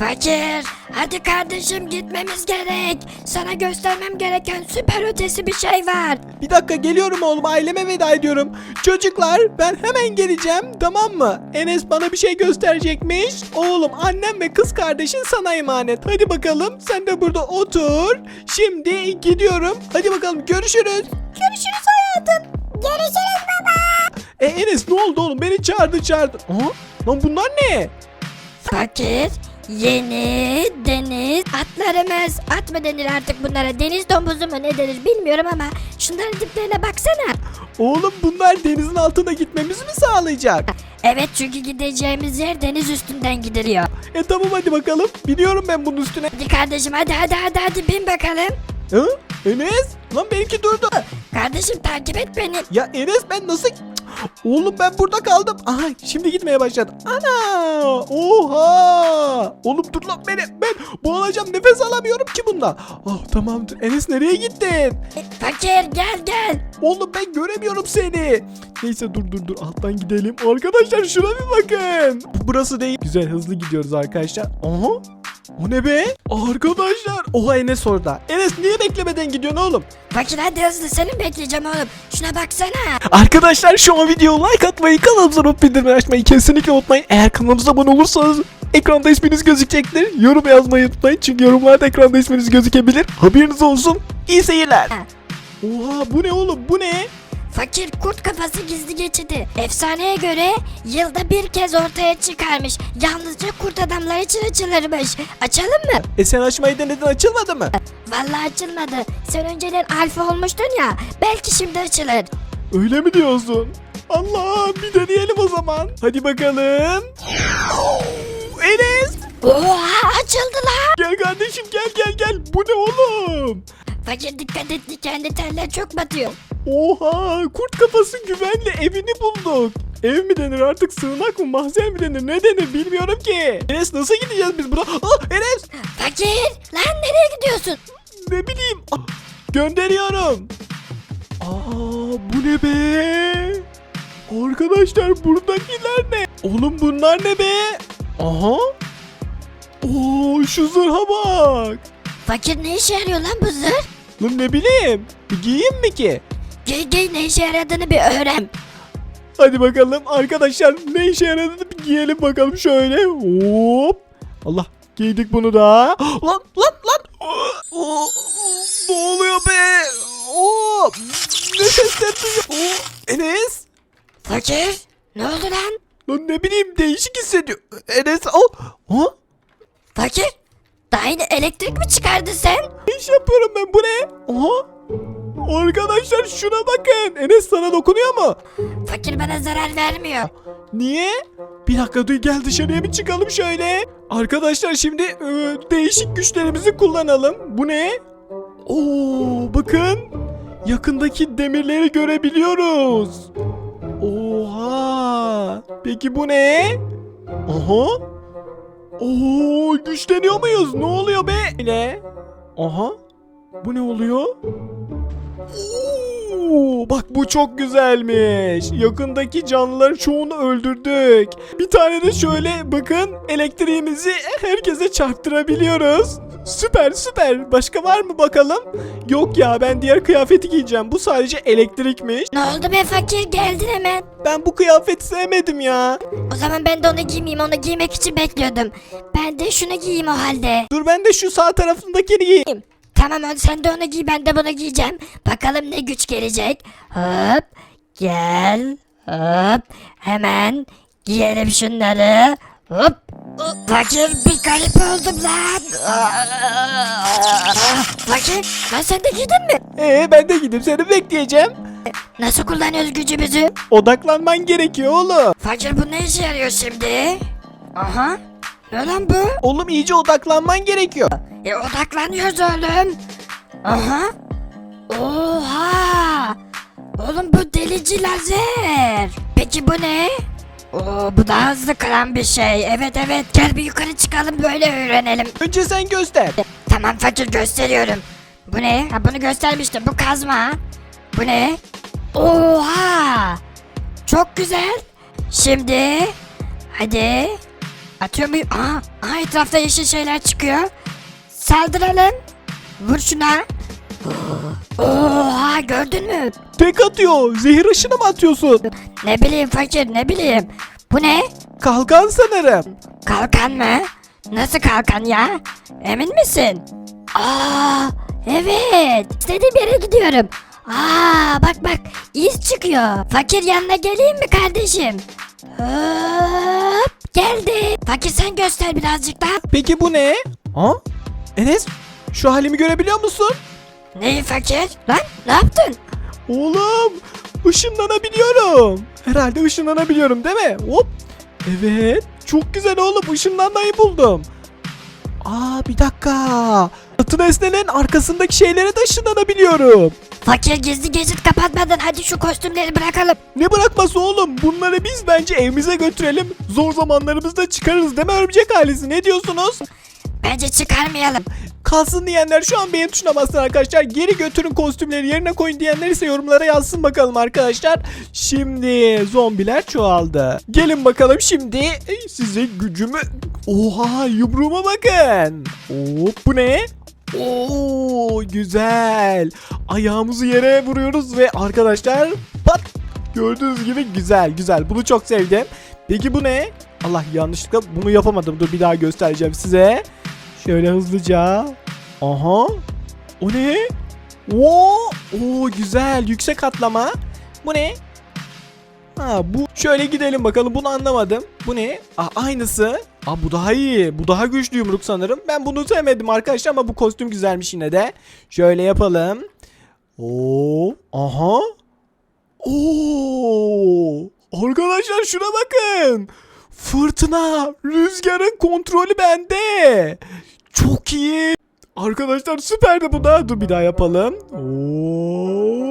Fakir, hadi kardeşim gitmemiz gerek. Sana göstermem gereken süper ötesi bir şey var. Bir dakika geliyorum oğlum aileme veda ediyorum. Çocuklar ben hemen geleceğim tamam mı? Enes bana bir şey gösterecekmiş. Oğlum annem ve kız kardeşin sana emanet. Hadi bakalım sen de burada otur. Şimdi gidiyorum. Hadi bakalım görüşürüz. Görüşürüz hayatım. Görüşürüz baba. E Enes ne oldu oğlum beni çağırdı çağırdı. Aha, lan bunlar ne? Fakir, yeni deniz atlarımız. At mı denir artık bunlara? Deniz domuzu mu ne denir bilmiyorum ama şunların tiplerine baksana. Oğlum bunlar denizin altına gitmemizi mi sağlayacak? Evet çünkü gideceğimiz yer deniz üstünden gidiliyor. E tamam hadi bakalım. Biniyorum ben bunun üstüne. Hadi kardeşim hadi hadi hadi hadi bin bakalım. Hı? Enes? Lan benimki durdu. Kardeşim takip et beni. Ya Enes ben nasıl... Oğlum ben burada kaldım. Aha şimdi gitmeye başladı. Ana! Oha! Oğlum dur lan beni. Ben boğulacağım. Nefes alamıyorum ki bunda. Oh tamamdır. Enes nereye gittin? Fakir gel gel. Oğlum ben göremiyorum seni. Neyse dur dur dur alttan gidelim. Arkadaşlar şuna bir bakın. Burası değil. Güzel hızlı gidiyoruz arkadaşlar. Aha. O ne be? Arkadaşlar. Oha Enes orada. Enes niye beklemeden gidiyorsun oğlum? Fakir hadi hızlı seni bekleyeceğim oğlum. Şuna baksana. Arkadaşlar şu an videoya like atmayı, kanalımıza not bildirimleri açmayı kesinlikle unutmayın. Eğer kanalımıza abone olursanız ekranda isminiz gözükecektir. Yorum yazmayı unutmayın çünkü yorumlarda ekranda isminiz gözükebilir. Haberiniz olsun. İyi seyirler. Oha bu ne oğlum bu ne? Fakir kurt kafası gizli geçidi. Efsaneye göre yılda bir kez ortaya çıkarmış. Yalnızca kurt adamlar için açılırmış. Açalım mı? E sen açmayı denedin açılmadı mı? Vallahi açılmadı. Sen önceden alfa olmuştun ya. Belki şimdi açılır. Öyle mi diyorsun? Allah bir deneyelim o zaman. Hadi bakalım. Enes. Oha açıldı lan. Gel kardeşim gel gel gel. Bu ne oğlum? Fakir dikkat et kendi terler çok batıyor. Oha kurt kafası güvenli evini bulduk. Ev mi denir artık sığınak mı mahzen mi denir ne denir bilmiyorum ki. Enes nasıl gideceğiz biz buna? Ah Enes Fakir lan nereye gidiyorsun? ne bileyim. Ah, gönderiyorum. Aa bu ne be? Arkadaşlar buradakiler ne? Oğlum bunlar ne be? Aha. Oo şu zırha bak. Fakir ne işe yarıyor lan bu zırh? Lan ne bileyim. Bir giyeyim mi ki? Giy giy ne işe yaradığını bir öğren. Hadi bakalım arkadaşlar ne işe yaradığını bir giyelim bakalım şöyle. Hop. Allah giydik bunu da. Lan lan lan. Ne oluyor be? Oo, ne sesler duyuyor? Enes. Fakir ne oldu lan? Lan ne bileyim değişik hissediyor. Enes al. Ha? Fakir daha yine elektrik mi çıkardın sen? İş yapıyorum ben bu ne? Aha. Arkadaşlar şuna bakın. Enes sana dokunuyor mu? Fakir bana zarar vermiyor. Niye? Bir dakika dur gel dışarıya bir çıkalım şöyle. Arkadaşlar şimdi e, değişik güçlerimizi kullanalım. Bu ne? Oo bakın. Yakındaki demirleri görebiliyoruz. Oha. Peki bu ne? Aha. Oo güçleniyor muyuz? Ne oluyor be? Ne? Aha. Bu ne oluyor? Oo, bak bu çok güzelmiş. Yakındaki canlıların çoğunu öldürdük. Bir tane de şöyle bakın elektriğimizi herkese çarptırabiliyoruz. Süper süper. Başka var mı bakalım? Yok ya ben diğer kıyafeti giyeceğim. Bu sadece elektrikmiş. Ne oldu be fakir geldin hemen. Ben bu kıyafeti sevmedim ya. O zaman ben de onu giymeyeyim onu giymek için bekliyordum. Ben de şunu giyeyim o halde. Dur ben de şu sağ tarafındakini giyeyim. Tamam sen de onu giy ben de bunu giyeceğim. Bakalım ne güç gelecek. Hop gel hop hemen giyelim şunları. Hop. Fakir bir garip oldum lan. Fakir lan sen de giydin mi? Ee ben de gidip seni bekleyeceğim. Nasıl kullanıyoruz gücümüzü? Odaklanman gerekiyor oğlum. Fakir bu ne işe yarıyor şimdi? Aha. Ne lan bu? Oğlum iyice odaklanman gerekiyor. E odaklanıyoruz oğlum. Aha. Oha. Oğlum bu delici lazer. Peki bu ne? Oo bu daha hızlı kıran bir şey. Evet evet gel bir yukarı çıkalım böyle öğrenelim. Önce sen göster. Tamam fakir gösteriyorum. Bu ne? Ha bunu göstermiştim. Bu kazma. Bu ne? Oha. Çok güzel. Şimdi hadi. Atıyor muyum? Aa, aa etrafta yeşil şeyler çıkıyor. Saldıralım. Vur şuna. Oha gördün mü? Tek atıyor. Zehir ışını mı atıyorsun? Ne bileyim fakir ne bileyim. Bu ne? Kalkan sanırım. Kalkan mı? Nasıl kalkan ya? Emin misin? Aa, evet. İstediğim yere gidiyorum. Aa, bak bak iz çıkıyor. Fakir yanına geleyim mi kardeşim? Hop, geldi. Fakir sen göster birazcık daha. Peki bu ne? Ha? Enes şu halimi görebiliyor musun? Neyi fakir? Lan ne yaptın? Oğlum ışınlanabiliyorum. Herhalde ışınlanabiliyorum değil mi? Hop. Evet. Çok güzel oğlum ışınlanmayı buldum. Aa bir dakika. Atı nesnenin arkasındaki şeylere de ışınlanabiliyorum. Fakir gizli geçit kapatmadan hadi şu kostümleri bırakalım. Ne bırakması oğlum? Bunları biz bence evimize götürelim. Zor zamanlarımızda çıkarırız değil mi örümcek ailesi? Ne diyorsunuz? Bence çıkarmayalım. Kalsın diyenler şu an beğen tuşuna bassın arkadaşlar. Geri götürün kostümleri yerine koyun diyenler ise yorumlara yazsın bakalım arkadaşlar. Şimdi zombiler çoğaldı. Gelin bakalım şimdi size gücümü... Oha yumruğuma bakın. Hop bu ne? Oo güzel. Ayağımızı yere vuruyoruz ve arkadaşlar pat gördüğünüz gibi güzel güzel. Bunu çok sevdim. Peki bu ne? Allah yanlışlıkla bunu yapamadım. Dur bir daha göstereceğim size. Şöyle hızlıca. Aha. O ne? Oo, oo güzel. Yüksek atlama. Bu ne? Ha bu şöyle gidelim bakalım bunu anlamadım. Bu ne? Aa, aynısı. Aa bu daha iyi. Bu daha güçlü yumruk sanırım. Ben bunu sevmedim arkadaşlar ama bu kostüm güzelmiş yine de. Şöyle yapalım. Oo, aha. Oo! Arkadaşlar şuna bakın. Fırtına, rüzgarın kontrolü bende. Çok iyi. Arkadaşlar süperdi bu da. Dur bir daha yapalım.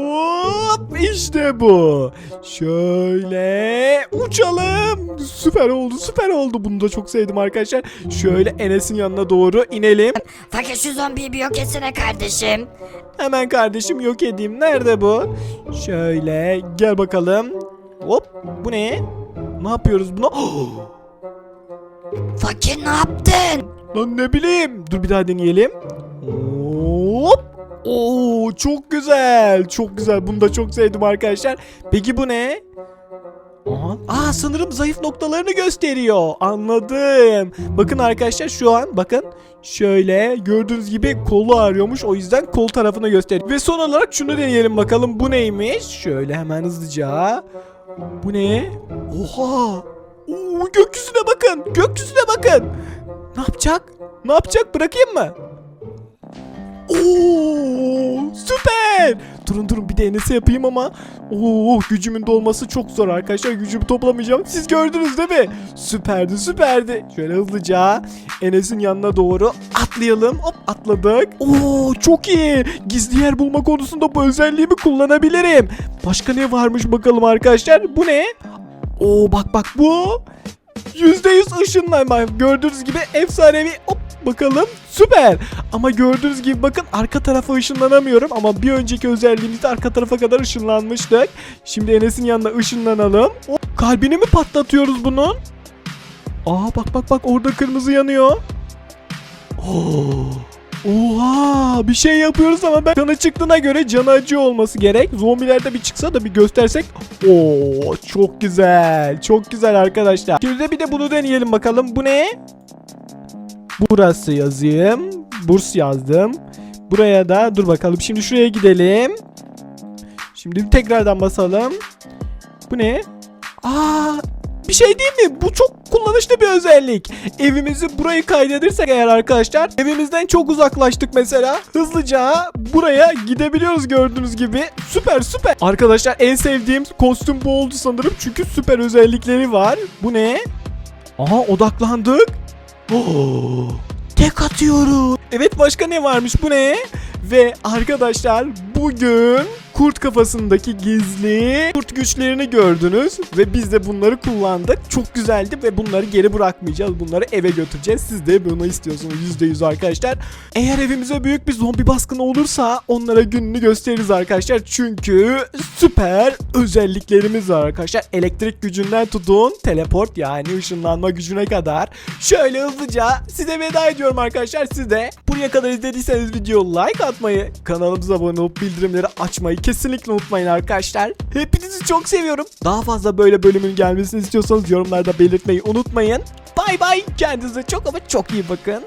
Hop, işte bu. Şöyle uçalım. Süper oldu, süper oldu. Bunu da çok sevdim arkadaşlar. Şöyle Enes'in yanına doğru inelim. Fakir şu zombiyi bir yok etsene kardeşim. Hemen kardeşim yok edeyim. Nerede bu? Şöyle gel bakalım. Hop bu ne? Ne yapıyoruz buna? Fakir ne yaptın? Lan ne bileyim. Dur bir daha deneyelim. Hop. Oo çok güzel. Çok güzel. Bunu da çok sevdim arkadaşlar. Peki bu ne? Aha. Aa sanırım zayıf noktalarını gösteriyor. Anladım. Bakın arkadaşlar şu an bakın şöyle gördüğünüz gibi kolu ağrıyormuş. O yüzden kol tarafını gösteriyor. Ve son olarak şunu deneyelim bakalım bu neymiş? Şöyle hemen hızlıca. Bu ne? Oha. Oo, gökyüzüne bakın. Gökyüzüne bakın. Ne yapacak? Ne yapacak? Bırakayım mı? Oo, süper. Durun durun bir de Enes'e yapayım ama Oo, gücümün dolması çok zor arkadaşlar. Gücümü toplamayacağım. Siz gördünüz değil mi? Süperdi süperdi. Şöyle hızlıca Enes'in yanına doğru atlayalım. Hop atladık. Oo çok iyi. Gizli yer bulma konusunda bu özelliğimi kullanabilirim. Başka ne varmış bakalım arkadaşlar. Bu ne? Oo bak bak bu. %100 ışınlanma. Gördüğünüz gibi efsanevi hop bakalım süper. Ama gördüğünüz gibi bakın arka tarafa ışınlanamıyorum ama bir önceki özelliğimizde arka tarafa kadar ışınlanmıştık. Şimdi Enes'in yanına ışınlanalım. Hop, kalbini mi patlatıyoruz bunun? Aa bak bak bak orada kırmızı yanıyor. Oo. Oha bir şey yapıyoruz ama ben canı çıktığına göre canı acıyor olması gerek. Zombilerde bir çıksa da bir göstersek. Oo çok güzel. Çok güzel arkadaşlar. Şimdi de bir de bunu deneyelim bakalım. Bu ne? Burası yazayım. Burs yazdım. Buraya da dur bakalım. Şimdi şuraya gidelim. Şimdi tekrardan basalım. Bu ne? Aa bir şey değil mi? Bu çok kullanışlı bir özellik. Evimizi burayı kaydedirsek eğer arkadaşlar evimizden çok uzaklaştık mesela. Hızlıca buraya gidebiliyoruz gördüğünüz gibi. Süper süper. Arkadaşlar en sevdiğim kostüm bu oldu sanırım. Çünkü süper özellikleri var. Bu ne? Aha odaklandık. Oo, tek atıyoruz. Evet başka ne varmış bu ne? Ve arkadaşlar bugün kurt kafasındaki gizli kurt güçlerini gördünüz ve biz de bunları kullandık. Çok güzeldi ve bunları geri bırakmayacağız. Bunları eve götüreceğiz. Siz de bunu istiyorsunuz %100 arkadaşlar. Eğer evimize büyük bir zombi baskını olursa onlara gününü gösteririz arkadaşlar. Çünkü süper özelliklerimiz var arkadaşlar. Elektrik gücünden tutun teleport yani ışınlanma gücüne kadar. Şöyle hızlıca size veda ediyorum arkadaşlar. Siz de buraya kadar izlediyseniz video like atmayı, kanalımıza abone olup bildirimleri açmayı kesinlikle unutmayın arkadaşlar. Hepinizi çok seviyorum. Daha fazla böyle bölümün gelmesini istiyorsanız yorumlarda belirtmeyi unutmayın. Bay bay. Kendinize çok ama çok iyi bakın.